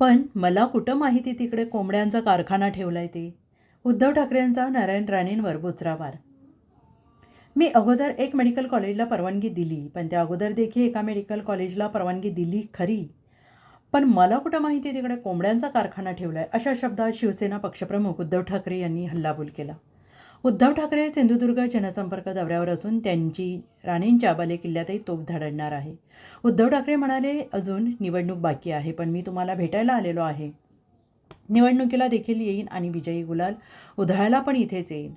पण मला कुठं माहिती तिकडे कोंबड्यांचा कारखाना ठेवला आहे ते? उद्धव ठाकरेंचा नारायण राणेंवर बोचरावार. मी अगोदर एक मेडिकल कॉलेजला परवानगी दिली पण त्या अगोदर देखील एका मेडिकल कॉलेजला परवानगी दिली खरी. पण मला कुठं माहिती तिकडे कोंबड्यांचा कारखाना ठेवला आहे अशा शब्दात शिवसेना पक्षप्रमुख उद्धव ठाकरे यांनी हल्लाबोल केला. उद्धव ठाकरे सिंधुदुर्ग जनसंपर्क दौऱ्यावर असून त्यांची राणेंच्या बालेकिल्ल्यातही तोफ धडणार आहे. उद्धव ठाकरे म्हणाले अजून निवडणूक बाकी आहे पण मी तुम्हाला भेटायला आलेलो आहे. निवडणुकीला देखील येईन आणि विजयी गुलाल उधळायला पण इथेच येईन.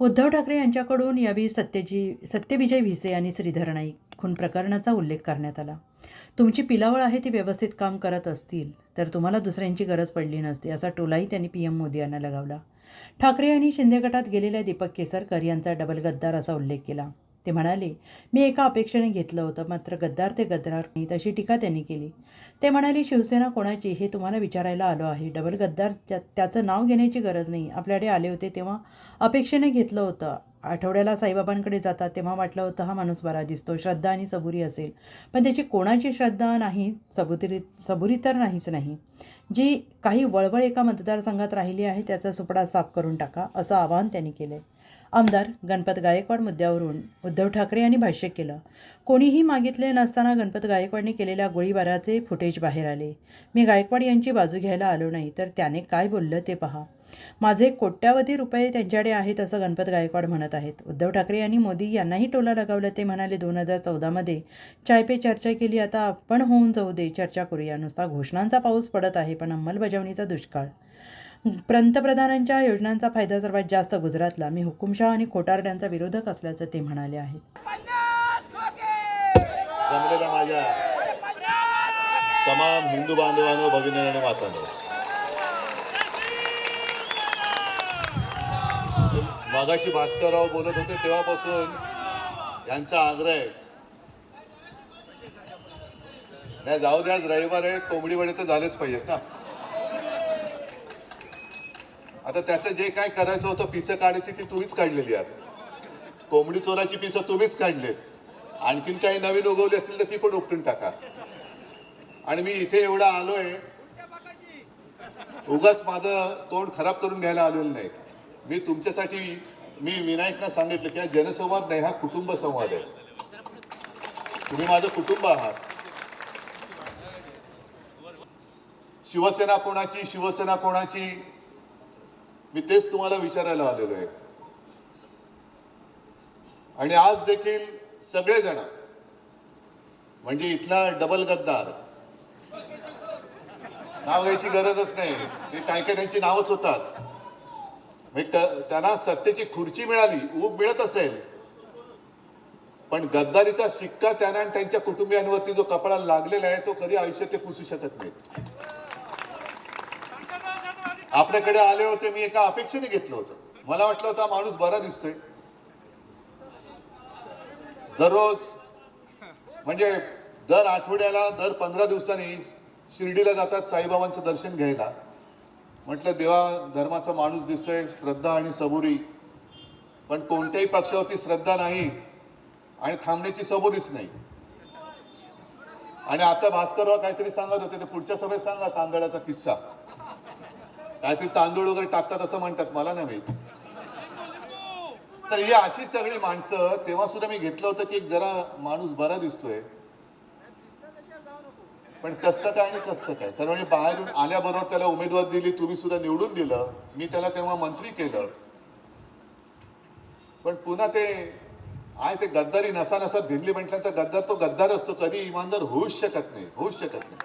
उद्धव ठाकरे यांच्याकडून यावेळी सत्यजी सत्यविजय भिसे आणि श्रीधर नाईक खून प्रकरणाचा उल्लेख करण्यात आला. तुमची पिलावळ आहे ती व्यवस्थित काम करत असतील तर तुम्हाला दुसऱ्यांची गरज पडली नसती असा टोलाही त्यांनी पी एम मोदी यांना लगावला. ठाकरे यांनी शिंदे गटात गेलेल्या दीपक केसरकर यांचा डबल गद्दार असा उल्लेख केला. ते म्हणाले मी एका अपेक्षेने घेतलं होतं मात्र गद्दार ते गद्दार नाही तशी टीका त्यांनी केली. ते म्हणाले शिवसेना कोणाची हे तुम्हाला विचारायला आलो आहे. डबल गद्दार त्याचं नाव घेण्याची गरज नाही. आपल्याकडे आले होते तेव्हा अपेक्षेने घेतलं होतं. आठवड्याला साईबाबांकडे जातात तेव्हा वाटलं होतं हा माणूस बरा दिसतो श्रद्धा आणि सबुरी असेल. पण त्याची कोणाची श्रद्धा नाही सबुरी सबुरी तर नाहीच नाही. जी काही वळवळ एका मतदारसंघात राहिली आहे त्याचा सुपडा साफ करून टाका असं आवाहन त्यांनी केलं आहे आमदार गणपत गायकवाड मुद्द्यावरून उद्धव ठाकरे यांनी भाष्य केलं. कोणीही मागितले नसताना गणपत गायकवाडने केलेल्या गोळीबाराचे फुटेज बाहेर आले. मी गायकवाड यांची बाजू घ्यायला आलो नाही तर त्याने काय बोललं ते पहा. माझे कोट्यावधी रुपये त्यांच्याकडे आहेत असं गणपत गायकवाड म्हणत आहेत. उद्धव ठाकरे यांनी मोदी यांनाही टोला लगावलं. ते म्हणाले दोन हजार चौदामध्ये चाय पे चर्चा केली. आता आपण होऊन जाऊ दे. चर्चा करूया. नुसता घोषणांचा पाऊस पडत आहे पण अंमलबजावणीचा दुष्काळ. पंतप्रधानांच्या योजनांचा फायदा सर्वात जास्त गुजरातला. मी हुकुमशाह आणि खोटारड्यांचा विरोधक असल्याचं ते म्हणाले आहेत तमाम हिंदू बांधवांनो भगिनी आणि मातांनो मागाशी भास्करराव बोलत होते तेव्हापासून यांचा आग्रह आहे. नाही जाऊ द्याच रविवार आहे कोंबडी वडे तर झालेच पाहिजेत ना. आता त्याचं जे काय करायचं होतं पिसं काढायची ती तुम्हीच काढलेली आहेत. कोंबडी चोराची पिसं तुम्हीच काढले आणखीन काही नवीन उगवली असतील तर ती पण उपटून टाका. आणि मी इथे एवढा आलोय उगाच माझं तोंड खराब करून घ्यायला आलेलं नाही. मी तुमच्यासाठी मी विनायकना सांगितलं की हा जनसंवाद नाही हा कुटुंब संवाद आहे. तुम्ही माझं कुटुंब आहात. शिवसेना कोणाची शिवसेना कोणाची? मी तेच तुम्हाला विचारायला आलेलो आहे. आणि आज देखील सगळेजण म्हणजे इथला डबल गद्दार नाव घ्यायची गरजच नाही. ते काय काय त्यांची नावच होतात. म्हणजे त्यांना सत्तेची खुर्ची मिळाली ऊब मिळत असेल. पण गद्दारीचा शिक्का त्यांना आणि त्यांच्या कुटुंबियांवरती जो कपडा लागलेला आहे तो कधी आयुष्यात ते पुसू शकत नाही आपल्याकडे आले होते मी एका अपेक्षेने घेतलं होतं. मला वाटलं होतं माणूस बरा दिसतोय. दररोज म्हणजे दर आठवड्याला दर पंधरा दिवसांनी शिर्डीला जातात साईबाबांचं दर्शन घ्यायला. म्हटलं देवा धर्माचा माणूस दिसतोय श्रद्धा आणि सबुरी. पण कोणत्याही पक्षावरती श्रद्धा नाही आणि थांबण्याची सबुरीच नाही. आणि आता भास्करराव काहीतरी सांगत होते ते पुढच्या सभेत सांगा तांदळाचा किस्सा. काहीतरी तांदूळ वगैरे टाकतात असं म्हणतात मला नाही माहीत. तर ही अशी सगळी माणसं तेव्हा सुद्धा मी घेतलं होतं की एक जरा माणूस बरा दिसतोय. पण कसं काय आणि कसं काय? कारण म्हणजे बाहेरून आल्याबरोबर त्याला उमेदवार दिली तुम्ही सुद्धा निवडून दिलं. मी त्याला तेव्हा मंत्री केलं. पण पुन्हा ते आहे ते गद्दारी नसा नसा भिनली म्हटल्यानंतर गद्दार तो गद्दार असतो कधी इमानदार होऊच शकत नाही होऊच शकत नाही.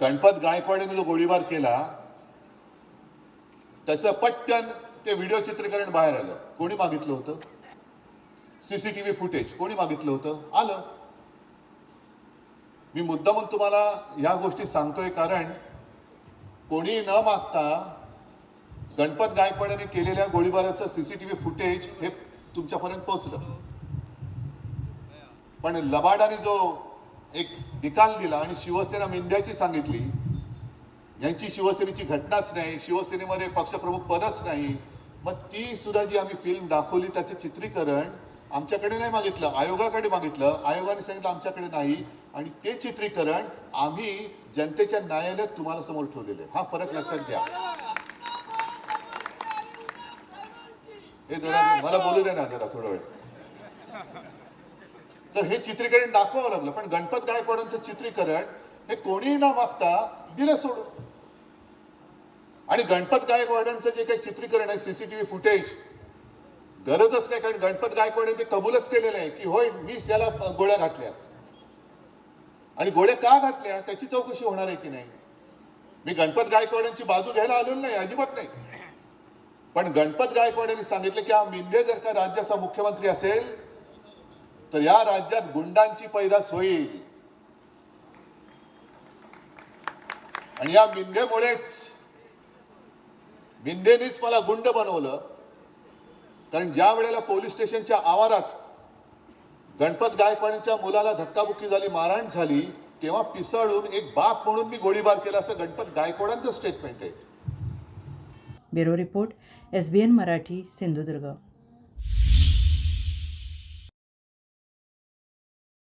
गणपत गायकवाडीने जो गोळीबार केला त्याचं पटकन ते व्हिडिओ चित्रीकरण बाहेर आलं. कोणी मागितलं होतं? सीसीटीव्ही फुटेज कोणी मागितलं होतं? आलं. मी मुद्दामून तुम्हाला या गोष्टी सांगतोय कारण कोणी न मागता गणपत गायकवाडाने केलेल्या गोळीबाराचं सीसीटीव्ही फुटेज हे तुमच्यापर्यंत पोहोचलं. पण लबाडाने जो एक निकाल दिला आणि शिवसेना मेंढ्याची सांगितली यांची शिवसेनेची घटनाच नाही शिवसेनेमध्ये पक्षप्रमुख पदच नाही मग ती सुद्धा जी आम्ही फिल्म दाखवली त्याचं चित्रीकरण आमच्याकडे नाही मागितलं आयोगाकडे मागितलं आयोगाने सांगितलं आमच्याकडे नाही. आणि ते चित्रीकरण आम्ही जनतेच्या न्यायालयात तुम्हाला समोर ठेवलेले हा फरक लक्षात घ्या. हे जरा मला बोलू दे ना जरा थोडा वेळ. तर हे चित्रीकरण दाखवावं लागलं पण गणपत गायकवाडांचं चित्रीकरण हे कोणीही न मागता दिलं सोडून. आणि गणपत गायकवाडांचं जे काही चित्रीकरण आहे सीसीटीव्ही फुटेज गरजच नाही कारण गणपत गायकवाड मी कबूलच केलेलं आहे की होय मीच याला गोळ्या घातल्या आणि गोळ्या का घातल्या त्याची चौकशी होणार आहे की नाही? मी गणपत गायकवाड्यांची बाजू घ्यायला आलेलो नाही अजिबात नाही. पण गणपत गायकवाड यांनी सांगितलं की हा मिंदे जर का राज्याचा मुख्यमंत्री असेल तर या राज्यात गुंडांची पैदास होईल. आणि या मिंदेमुळेच मिंदेनीच मला गुंड बनवलं. कारण ज्या वेळेला पोलीस स्टेशनच्या आवारात गणपत गायकवाडींच्या मुलाला धक्काबुक्की झाली मारहाण झाली तेव्हा पिसळून एक बाप म्हणून मी गोळीबार केला असं गणपत गायकवाडांचं स्टेटमेंट आहे. Bureau report S B N Marathi Sindhudurg.